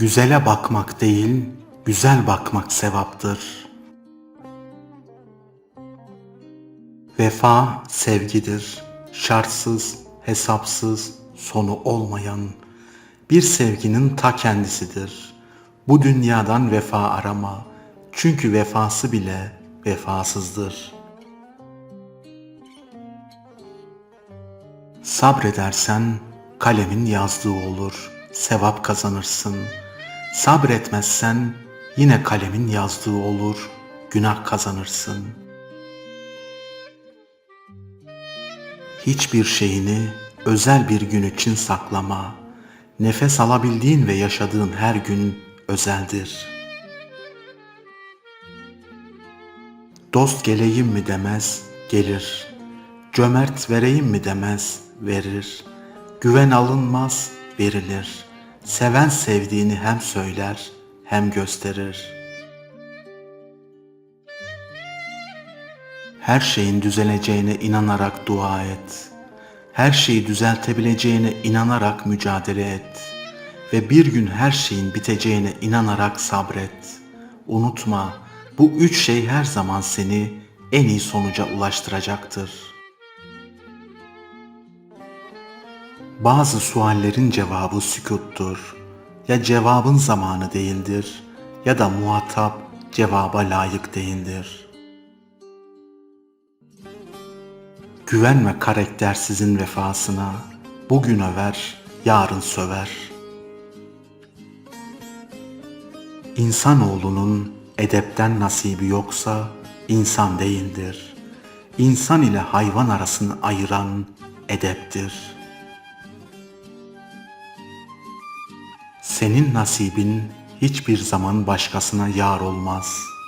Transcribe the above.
Güzele bakmak değil, güzel bakmak sevaptır. Vefa sevgidir, şartsız, hesapsız, sonu olmayan bir sevginin ta kendisidir. Bu dünyadan vefa arama, çünkü vefası bile vefasızdır. Sabredersen kalemin yazdığı olur, sevap kazanırsın. Sabretmezsen yine kalemin yazdığı olur, günah kazanırsın. Hiçbir şeyini özel bir gün için saklama. Nefes alabildiğin ve yaşadığın her gün özeldir. Dost geleyim mi demez, gelir. Cömert vereyim mi demez, verir. Güven alınmaz, verilir. Seven sevdiğini hem söyler, hem gösterir. Her şeyin düzeleceğine inanarak dua et. Her şeyi düzeltebileceğine inanarak mücadele et. Ve bir gün her şeyin biteceğine inanarak sabret. Unutma, bu üç şey her zaman seni en iyi sonuca ulaştıracaktır. Bazı suallerin cevabı sükuttur. Ya cevabın zamanı değildir ya da muhatap cevaba layık değildir. Güvenme karaktersizin vefasına, bugün över, yarın söver. İnsanoğlunun edepten nasibi yoksa insan değildir. İnsan ile hayvan arasını ayıran edeptir. Senin nasibin hiçbir zaman başkasına yar olmaz.''